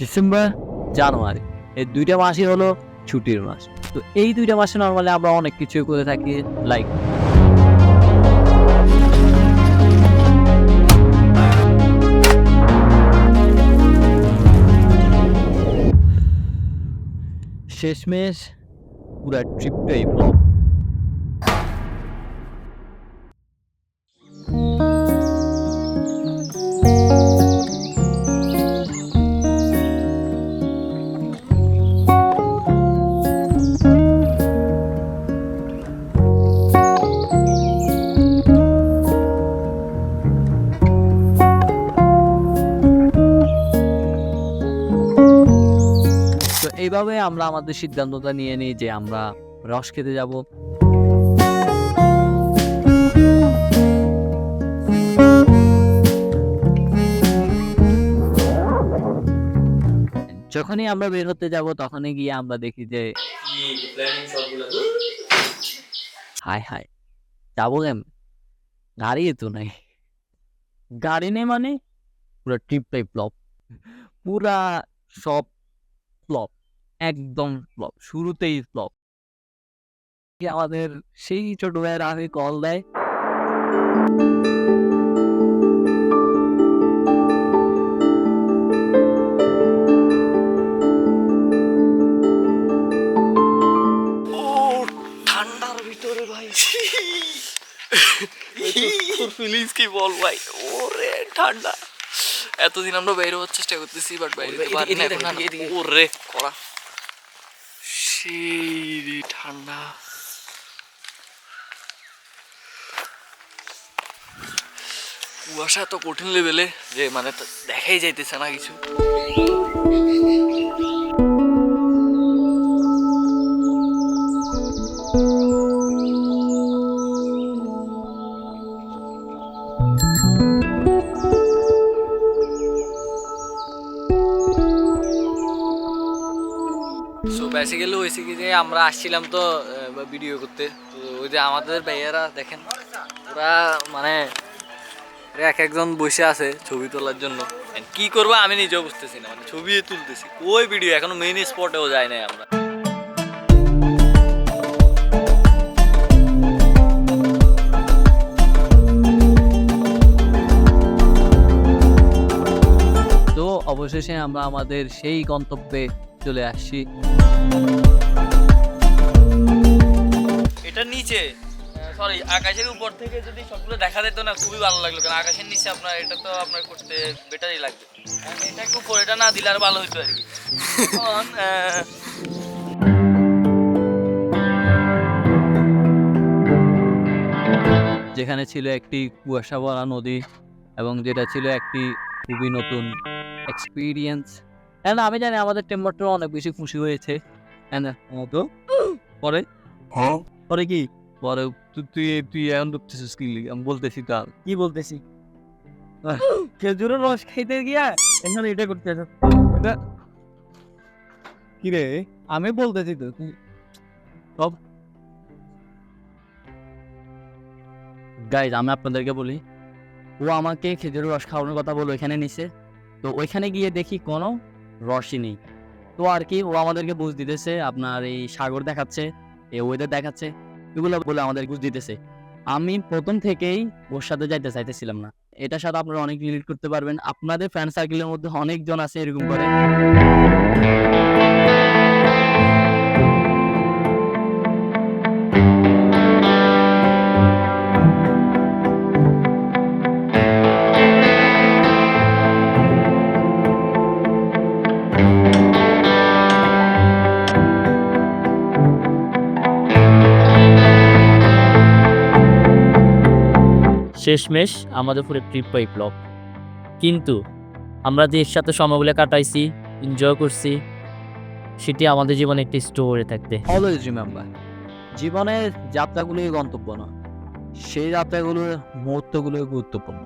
December, জানুয়ারি। এই দুইটা মাসই হলো ছুটির মাস। তো এই দুইটা মাসে নর্মালি আমরা অনেক কিছুই করে থাকি লাইক শেষমেশ পুরা ট্রিপটাই ফ্লপ এইভাবে আমরা আমাদের সিদ্ধান্তটা নিয়ে নিই যে আমরা রস খেতে যাব। যখনই আমরা বের হতে যাব, তখনই গিয়ে আমরা দেখি যে হাই হাই যাব কেন গাড়ি তো নাই। গাড়ি নেই মানে? পুরো ট্রিপটাই ফ্লপ পুরা সব ফ্লপ একদম ফ্লপ শুরুতেই ফ্লপ। আমাদের সেই ছোট ভাইয়ের আগে কল দেয়? ও ঠান্ডার ভিতরে ভাই। তোর ফিলিংস কি বল ভাই? ওরে ঠান্ডা। এতদিন আমরা বাইরে হওয়ার চেষ্টা করতেছি বাট বাইরে। ওরে কড়া। সেই ঠান্ডা কুয়াশা এত কঠিন লেভেলে যে মানে তা দেখাই যাইতেছে না কিছু সো বেসিক্যালি হয়েছে কি যে আমরা আসছিলাম তো ভিডিও করতে। তো ওই যে আমাদের ভাইয়ারা দেখেন, ওরা মানে এক একজন বসে আছে ছবি তোলার জন্য। কি করব আমি নিজেও বুঝতেছি না মানে ছবি তুলতেছি। ওই ভিডিও এখনও মেইন স্পটেও যাই নাই আমরা। অবশেষে আমরা আমাদের সেই গন্তব্যে চলে আসছি। এটা নিচে। সরি আকাশের উপর থেকে যদি সবগুলো দেখা যেত না খুবই ভালো লাগল কারণ আকাশের নিচে আপনার এটা তো আপনার করতে বেটারই লাগবে। এটা একটু এটা না দিলে আর ভালো হতো আর কি। যেখানে ছিল একটি কুয়াশা ভরা নদী এবং যেটা ছিল একটি খুবই নতুন এক্সপিরিয়েন্স এন্ড আমি জানি আমাদের টেম্পারটা অনেক বেশি খুশি হয়েছে। And, তো পরে? পরে কি? পরে তুই তুই তুই এখন ঢুকতেছিস কি আমি বলতেছি তার কি বলতেছি? খেজুরের রস খাইতে গিয়া এখানে এটা করতে কি রে আমি বলতেছি তো তুই গাইজ আমি আপনাদেরকে বলি ও আমাকে খেজুরের রস খাওয়ানোর কথা বলো এখানে নিছে। তো ওইখানে গিয়ে দেখি কোনো রসই নেই। তো আর কি, ও আমাদেরকে বুঝ দিতেছে, আপনার এই সাগর দেখাচ্ছে, এই ওয়েদার দেখাচ্ছে, এগুলো বলে আমাদের বুঝ দিতেছে। আমি প্রথম থেকেই ওর সাথে যাইতে চাইতেছিলাম না। এটার সাথে আপনারা অনেক রিলেট করতে পারবেন। আপনাদের ফ্রেন্ড সার্কেলের মধ্যে অনেকজন আছে এরকম করে। শেষমেশ আমাদের পুরো ট্রিপটাই ব্লক কিন্তু আমরা যে এর সাথে সময়গুলো কাটাইছি এনজয় করছি, সেটি আমাদের জীবনে একটি স্টোরে থাকতে। অলওয়েজ রিমেম্বার জীবনের যাত্রাগুলোই গন্তব্য নয় সেই যাত্রাগুলোর মুহূর্তগুলোই গুরুত্বপূর্ণ।